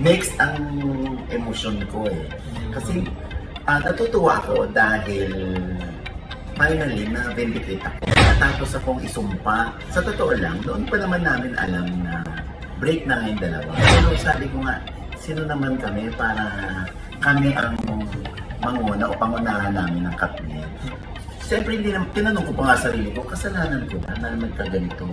mixed ang emosyon ko eh. Kasi ah, natutuwa ako dahil finally na vindicate ako. Natapos akong isumpa. Sa totoo lang, noon pa naman namin alam na break na nga yung dalawa. Pero sabi ko nga, sino naman kami para kami ang manguna o pangunahan namin ng kapne. Siyempre, hindi naman, tinanong ko pa nga sarili ko, kasalanan ko ba na magkaganito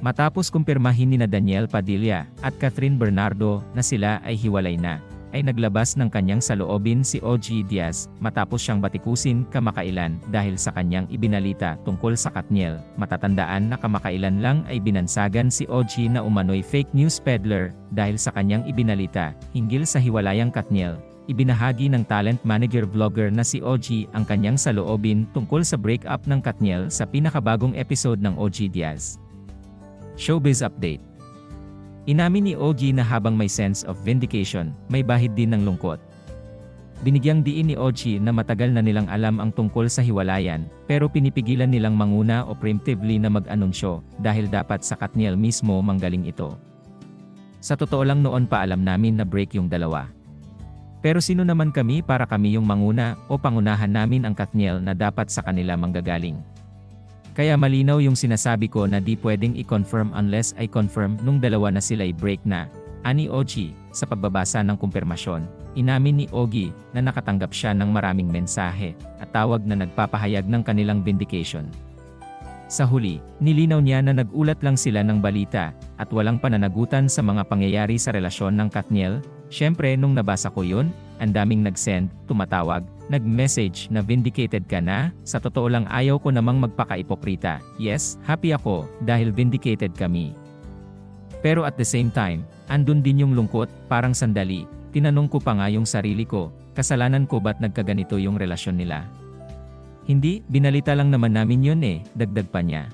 Matapos kumpirmahin ni na Daniel Padilla at Catherine Bernardo na sila ay hiwalay na, ay naglabas ng kanyang saloobin si OG Diaz matapos siyang batikusin kamakailan dahil sa kanyang ibinalita tungkol sa Katniel. Matatandaan na kamakailan lang ay binansagan si OG na umano'y fake news peddler dahil sa kanyang ibinalita hinggil sa hiwalayang Katniel. Ibinahagi ng talent manager vlogger na si OG ang kanyang saloobin tungkol sa breakup ng Katniel sa pinakabagong episode ng OG Diaz. Showbiz Update Inamin ni OG na habang may sense of vindication, may bahid din ng lungkot. Binigyang diin ni OG na matagal na nilang alam ang tungkol sa hiwalayan, pero pinipigilan nilang manguna o preemptively na mag-anunsyo dahil dapat sa Katniel mismo manggaling ito. Sa totoo lang noon pa alam namin na break yung dalawa. Pero sino naman kami para kami yung manguna o pangunahan namin ang Katniel na dapat sa kanila manggagaling. Kaya malinaw yung sinasabi ko na di pwedeng i-confirm unless I confirm nung dalawa na sila'y break na. Ani Ochi, sa pagbabasa ng kumpirmasyon, inamin ni Ogi na nakatanggap siya ng maraming mensahe at tawag na nagpapahayag ng kanilang vindication. Sa huli, nilinaw niya na nagulat lang sila ng balita at walang pananagutan sa mga pangyayari sa relasyon ng Katniel. Siyempre nung nabasa ko yun, ang daming nag-send, tumatawag, nag-message na vindicated ka na, sa totoo lang ayaw ko namang magpaka-ipokrita. Yes, happy ako, dahil vindicated kami. Pero at the same time, andun din yung lungkot, parang sandali, tinanong ko pa nga yung sarili ko, kasalanan ko ba't nagkaganito yung relasyon nila? Hindi, binalita lang naman namin yun eh, dagdag pa niya.